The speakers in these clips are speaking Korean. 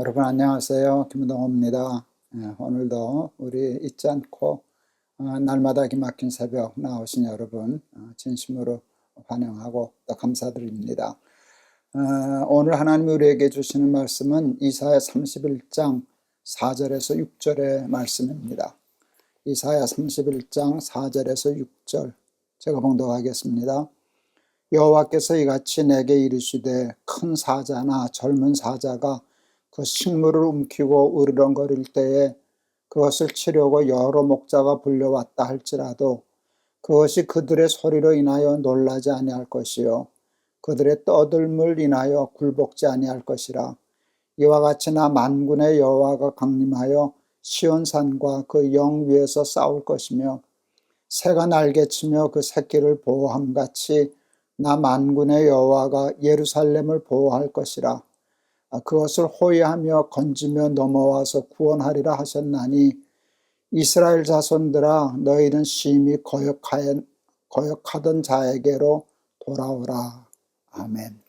여러분 안녕하세요. 김동호입니다. 예, 오늘도 우리 잊지 않고 어, 날마다 기막힌 새벽 나오신 여러분 어, 진심으로 환영하고 또 감사드립니다. 어, 오늘 하나님 우리에게 주시는 말씀은 이사야 31장 4절에서 6절의 말씀입니다. 이사야 31장 4절에서 6절 제가 봉독하겠습니다. 여호와께서 이같이 내게 이르시되 큰 사자나 젊은 사자가 그 식물을 움키고 으르렁거릴 때에 그것을 치려고 여러 목자가 불려왔다 할지라도 그것이 그들의 소리로 인하여 놀라지 아니할 것이요. 그들의 떠들물 인하여 굴복지 아니할 것이라. 이와 같이 나 만군의 여호와가 강림하여 시온산과 그 영 위에서 싸울 것이며 새가 날개치며 그 새끼를 보호함 같이 나 만군의 여호와가 예루살렘을 보호할 것이라. 아, 그것을 호위하며 건지며 넘어와서 구원하리라 하셨나니 이스라엘 자손들아 너희는 심히 거역하던 자에게로 돌아오라. 아멘.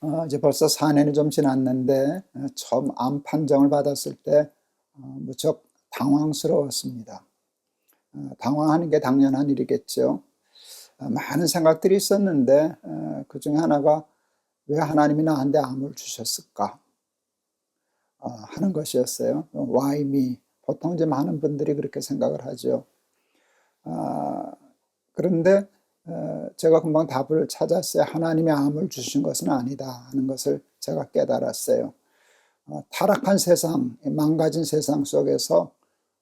어, 이제 벌써 4년이 좀 지났는데 어, 처음 암 판정을 받았을 때 어, 무척 당황스러웠습니다. 어, 당황하는 게 당연한 일이겠죠. 어, 많은 생각들이 있었는데 어, 그 중에 하나가 왜 하나님이 나한테 암을 주셨을까? 어, 하는 것이었어요. Why me? 보통 이제 많은 분들이 그렇게 생각을 하죠. 아, 그런데 어, 제가 금방 답을 찾았어요. 하나님이 암을 주신 것은 아니다 하는 것을 제가 깨달았어요. 어, 타락한 세상, 망가진 세상 속에서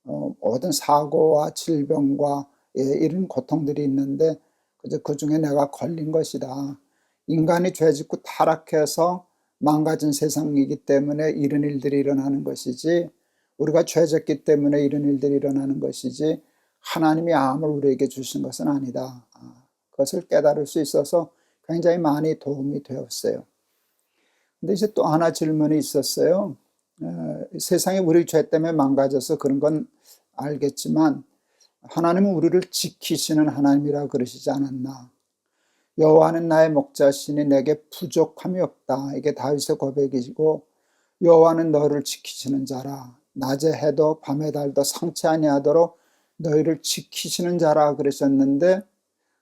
어, 모든 사고와 질병과 예, 이런 고통들이 있는데 그 중에 내가 걸린 것이다. 인간이 죄짓고 타락해서 망가진 세상이기 때문에 이런 일들이 일어나는 것이지 우리가 죄졌기 때문에 이런 일들이 일어나는 것이지 하나님이 암을 우리에게 주신 것은 아니다. 아, 그것을 깨달을 수 있어서 굉장히 많이 도움이 되었어요. 근데 이제 또 하나 질문이 있었어요. 어, 세상이 우리 죄 때문에 망가져서 그런 건 알겠지만 하나님은 우리를 지키시는 하나님이라 그러시지 않았나? 여호와는 나의 목자시니 내게 부족함이 없다. 이게 다윗의 고백이고 여호와는 너를 지키시는 자라. 낮에 해도 밤에 달도 상치 아니하도록 너희를 지키시는 자라 그러셨는데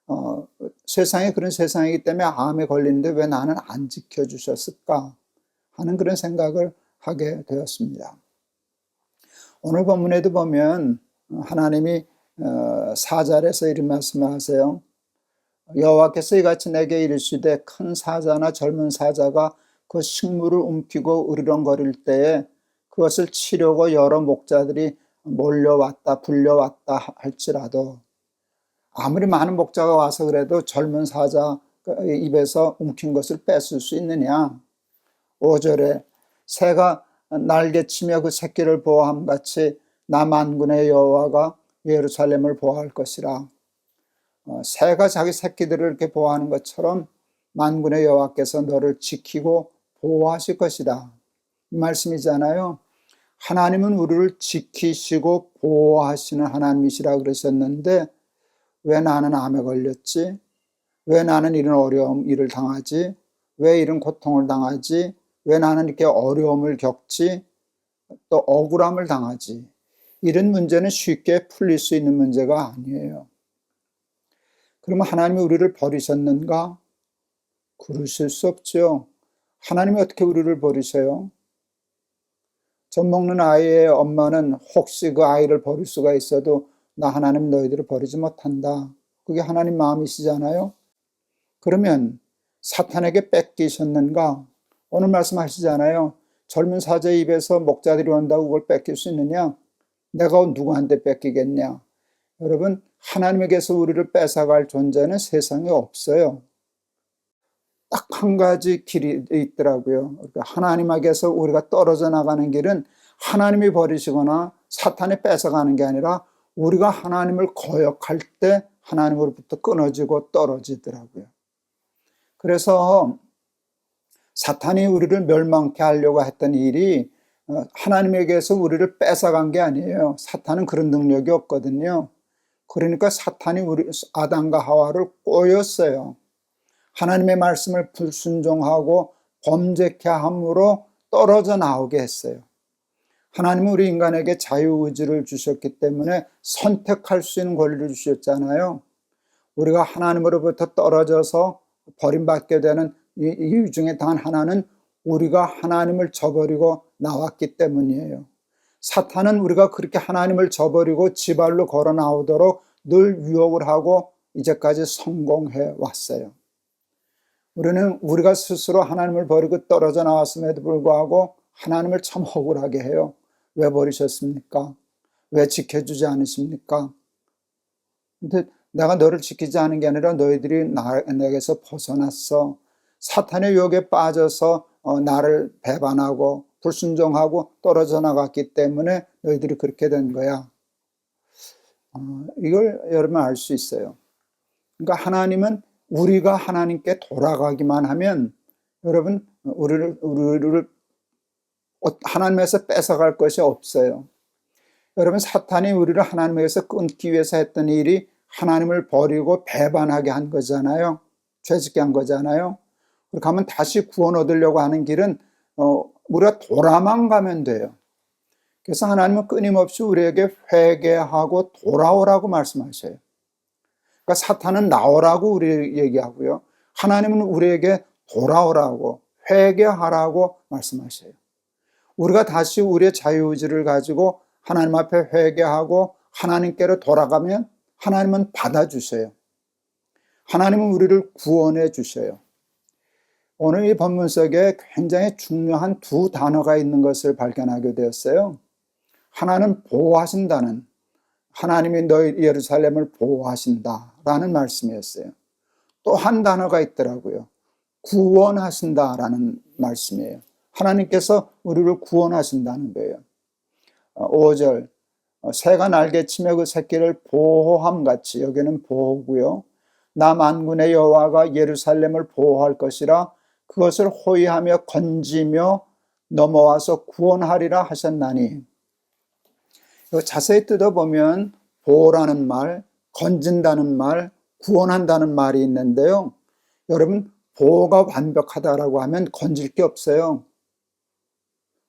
어, 세상에 그런 세상이기 때문에 암에 걸리는데 왜 나는 안 지켜주셨을까 하는 그런 생각을 하게 되었습니다. 오늘 본문에도 보면 하나님이 어, 사절에서 이런 말씀하세요. 여호와께서 이같이 내게 이르시되 큰 사자나 젊은 사자가 그 식물을 움키고 으르렁거릴 때에 그것을 치려고 여러 목자들이 몰려왔다 불려왔다 할지라도. 아무리 많은 목자가 와서 그래도 젊은 사자 입에서 움킨 것을 뺏을 수 있느냐? 5절에 새가 날개치며 그 새끼를 보호함 같이 남한군의 여호와가 예루살렘을 보호할 것이라. 어, 새가 자기 새끼들을 이렇게 보호하는 것처럼 만군의 여호와께서 너를 지키고 보호하실 것이다. 이 말씀이잖아요. 하나님은 우리를 지키시고 보호하시는 하나님이시라 그러셨는데 왜 나는 암에 걸렸지? 왜 나는 이런 어려움 일을 당하지? 왜 이런 고통을 당하지? 왜 나는 이렇게 어려움을 겪지? 또 억울함을 당하지? 이런 문제는 쉽게 풀릴 수 있는 문제가 아니에요. 그러면 하나님이 우리를 버리셨는가? 그러실 수 없죠. 하나님이 어떻게 우리를 버리세요? 젖 먹는 아이의 엄마는 혹시 그 아이를 버릴 수가 있어도 나 하나님 너희들을 버리지 못한다. 그게 하나님 마음이시잖아요. 그러면 사탄에게 뺏기셨는가? 오늘 말씀하시잖아요. 젊은 사제 입에서 목자들이 온다고 그걸 뺏길 수 있느냐? 내가 누구한테 뺏기겠냐? 여러분, 하나님에게서 우리를 뺏어갈 존재는 세상에 없어요. 딱 한 가지 길이 있더라고요. 그러니까 하나님에게서 우리가 떨어져 나가는 길은 하나님이 버리시거나 사탄이 뺏어가는 게 아니라 우리가 하나님을 거역할 때 하나님으로부터 끊어지고 떨어지더라고요. 그래서 사탄이 우리를 멸망케 하려고 했던 일이 어, 하나님에게서 우리를 뺏어간 게 아니에요. 사탄은 그런 능력이 없거든요. 그러니까 사탄이 우리 아담과 하와를 꼬였어요. 하나님의 말씀을 불순종하고 범죄케 함으로 떨어져 나오게 했어요. 하나님은 우리 인간에게 자유의지를 주셨기 때문에 선택할 수 있는 권리를 주셨잖아요. 우리가 하나님으로부터 떨어져서 버림받게 되는 이- 이유 중에 단 하나는 우리가 하나님을 저버리고 나왔기 때문이에요. 사탄은 우리가 그렇게 하나님을 저버리고 지발로 걸어 나오도록 늘 유혹을 하고 이제까지 성공해 왔어요. 우리는 우리가 스스로 하나님을 버리고 떨어져 나왔음에도 불구하고 하나님을 참 억울하게 해요. 왜 버리셨습니까? 왜 지켜주지 않으십니까? 근데 내가 너를 지키지 않은 게 아니라 너희들이 나, 내게서 벗어났어. 사탄의 유혹에 빠져서 어, 나를 배반하고 불순종하고 떨어져 나갔기 때문에 너희들이 그렇게 된 거야. 어, 이걸 여러분 알 수 있어요. 그러니까 하나님은 우리가 하나님께 돌아가기만 하면 여러분 우리를 우리를 하나님에서 뺏어갈 것이 없어요. 여러분 사탄이 우리를 하나님에서 끊기 위해서 했던 일이 하나님을 버리고 배반하게 한 거잖아요. 죄짓게 한 거잖아요. 그렇게 하면 다시 구원 얻으려고 하는 길은 어, 우리가 돌아만 가면 돼요. 그래서 하나님은 끊임없이 우리에게 회개하고 돌아오라고 말씀하셔요. 그러니까 사탄은 나오라고 우리 얘기하고요. 하나님은 우리에게 돌아오라고 회개하라고 말씀하셔요. 우리가 다시 우리의 자유의지를 가지고 하나님 앞에 회개하고 하나님께로 돌아가면 하나님은 받아주셔요. 하나님은 우리를 구원해 주셔요. 오늘 이 본문 속에 굉장히 중요한 두 단어가 있는 것을 발견하게 되었어요. 하나는 보호하신다는 하나님이 너희 예루살렘을 보호하신다라는 말씀이었어요. 또 한 단어가 있더라고요. 구원하신다라는 말씀이에요. 하나님께서 우리를 구원하신다는 거예요. 5절 새가 날개 치며 그 새끼를 보호함 같이 여기는 보호고요. 나 만군의 여호와가 예루살렘을 보호할 것이라 그것을 호위하며 건지며 넘어와서 구원하리라 하셨나니 자세히 뜯어보면 보호라는 말, 건진다는 말, 구원한다는 말이 있는데요. 여러분 보호가 완벽하다라고 하면 건질 게 없어요.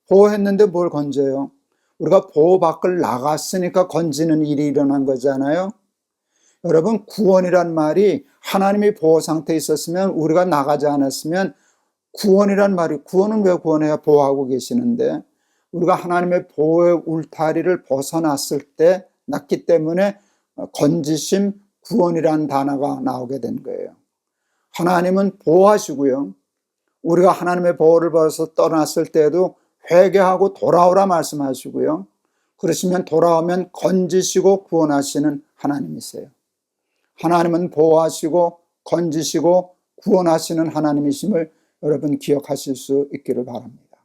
보호했는데 뭘 건져요? 우리가 보호 밖을 나갔으니까 건지는 일이 일어난 거잖아요. 여러분 구원이란 말이 하나님이 보호 상태에 있었으면 우리가 나가지 않았으면 구원이란 말이 구원은 왜 구원해야 보호하고 계시는데 우리가 하나님의 보호의 울타리를 벗어났을 때 났기 때문에 건지심 구원이란 단어가 나오게 된 거예요. 하나님은 보호하시고요. 우리가 하나님의 보호를 벗어 떠났을 때도 회개하고 돌아오라 말씀하시고요. 그러시면 돌아오면 건지시고 구원하시는 하나님이세요. 하나님은 보호하시고 건지시고 구원하시는 하나님이심을 여러분 기억하실 수 있기를 바랍니다.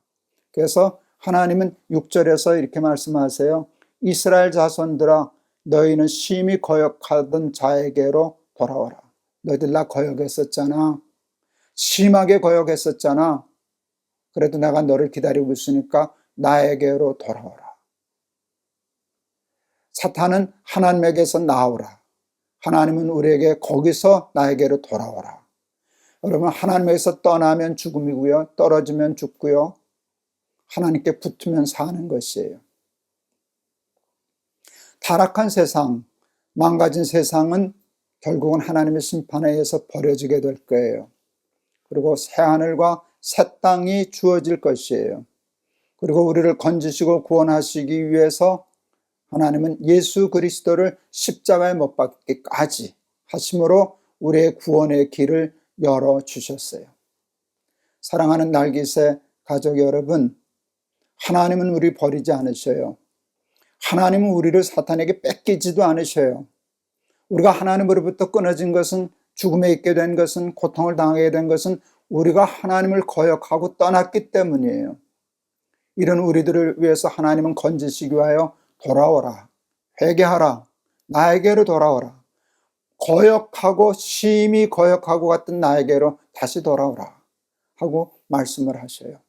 그래서 하나님은 6절에서 이렇게 말씀하세요. 이스라엘 자손들아 너희는 심히 거역하던 자에게로 돌아오라. 너희들 나 거역했었잖아. 심하게 거역했었잖아. 그래도 내가 너를 기다리고 있으니까 나에게로 돌아오라. 사탄은 하나님에게서 나오라. 하나님은 우리에게 거기서 나에게로 돌아오라. 여러분, 하나님에서 떠나면 죽음이고요. 떨어지면 죽고요. 하나님께 붙으면 사는 것이에요. 타락한 세상, 망가진 세상은 결국은 하나님의 심판에 의해서 버려지게 될 거예요. 그리고 새하늘과 새 땅이 주어질 것이에요. 그리고 우리를 건지시고 구원하시기 위해서 하나님은 예수 그리스도를 십자가에 못 박기까지 하심으로 우리의 구원의 길을 열어 주셨어요. 사랑하는 날기새 가족 여러분, 하나님은 우리 버리지 않으셔요. 하나님은 우리를 사탄에게 뺏기지도 않으셔요. 우리가 하나님으로부터 끊어진 것은 죽음에 있게 된 것은 고통을 당하게 된 것은 우리가 하나님을 거역하고 떠났기 때문이에요. 이런 우리들을 위해서 하나님은 건지시기 위하여 돌아오라. 회개하라. 나에게로 돌아오라. 거역하고 심히 거역하고 갔던 나에게로 다시 돌아오라. 하고 말씀을 하셔요.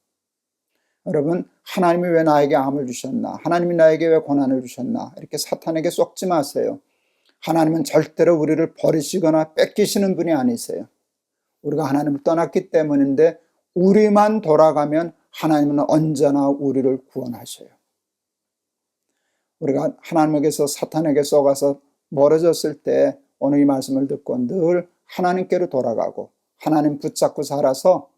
여러분, 하나님이 왜 나에게 암을 주셨나? 하나님이 나에게 왜 고난을 주셨나? 이렇게 사탄에게 쏙지 마세요. 하나님은 절대로 우리를 버리시거나 뺏기시는 분이 아니세요. 우리가 하나님을 떠났기 때문인데 우리만 돌아가면 하나님은 언제나 우리를 구원하셔요. 우리가 하나님에게서 사탄에게 쏘가서 멀어졌을 때 오늘 이 말씀을 듣고 늘 하나님께로 돌아가고 하나님 붙잡고 살아서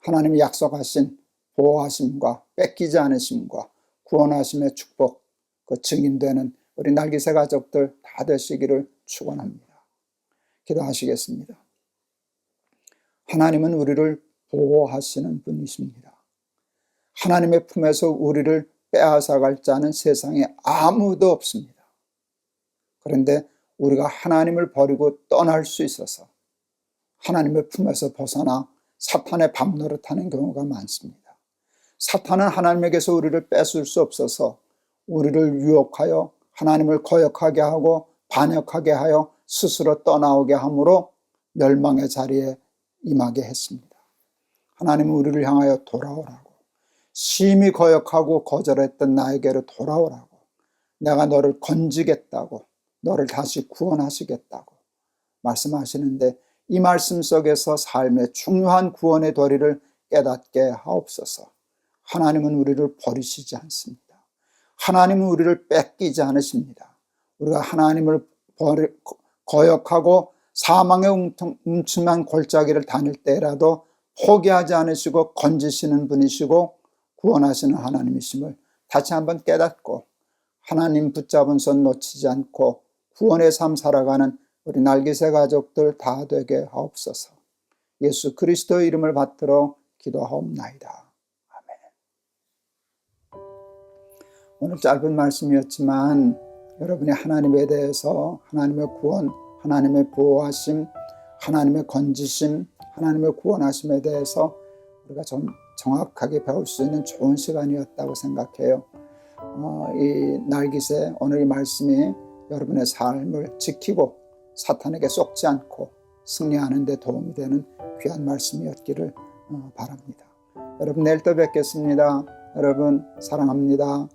하나님이 약속하신 보호하심과 뺏기지 않으심과 구원하심의 축복 그 증인되는 우리 날개새 가족들 다 되시기를 축원합니다. 기도하시겠습니다. 하나님은 우리를 보호하시는 분이십니다. 하나님의 품에서 우리를 빼앗아갈 자는 세상에 아무도 없습니다. 그런데 우리가 하나님을 버리고 떠날 수 있어서 하나님의 품에서 벗어나 사탄의 밤노릇하는 경우가 많습니다. 사탄은 하나님에게서 우리를 뺏을 수 없어서 우리를 유혹하여 하나님을 거역하게 하고 반역하게 하여 스스로 떠나오게 함으로 멸망의 자리에 임하게 했습니다. 하나님은 우리를 향하여 돌아오라고 심히 거역하고 거절했던 나에게로 돌아오라고 내가 너를 건지겠다고 너를 다시 구원하시겠다고 말씀하시는데 이 말씀 속에서 삶의 중요한 구원의 도리를 깨닫게 하옵소서. 하나님은 우리를 버리시지 않습니다. 하나님은 우리를 뺏기지 않으십니다. 우리가 하나님을 버리, 거역하고 사망의 움츠만 골짜기를 다닐 때라도 포기하지 않으시고 건지시는 분이시고 구원하시는 하나님이심을 다시 한번 깨닫고 하나님 붙잡은 손 놓치지 않고 구원의 삶 살아가는 우리 날개새 가족들 다 되게 하옵소서. 예수 그리스도의 이름을 받들어 기도하옵나이다. 아멘. 오늘 짧은 말씀이었지만 여러분이 하나님에 대해서 하나님의 구원, 하나님의 보호하심, 하나님의 건지심, 하나님의 구원하심에 대해서 우리가 좀 정확하게 배울 수 있는 좋은 시간이었다고 생각해요. 어, 이 날기새 오늘 이 말씀이 여러분의 삶을 지키고 사탄에게 쏙지 않고 승리하는 데 도움이 되는 귀한 말씀이었기를 어, 바랍니다. 여러분 내일 또 뵙겠습니다. 여러분 사랑합니다.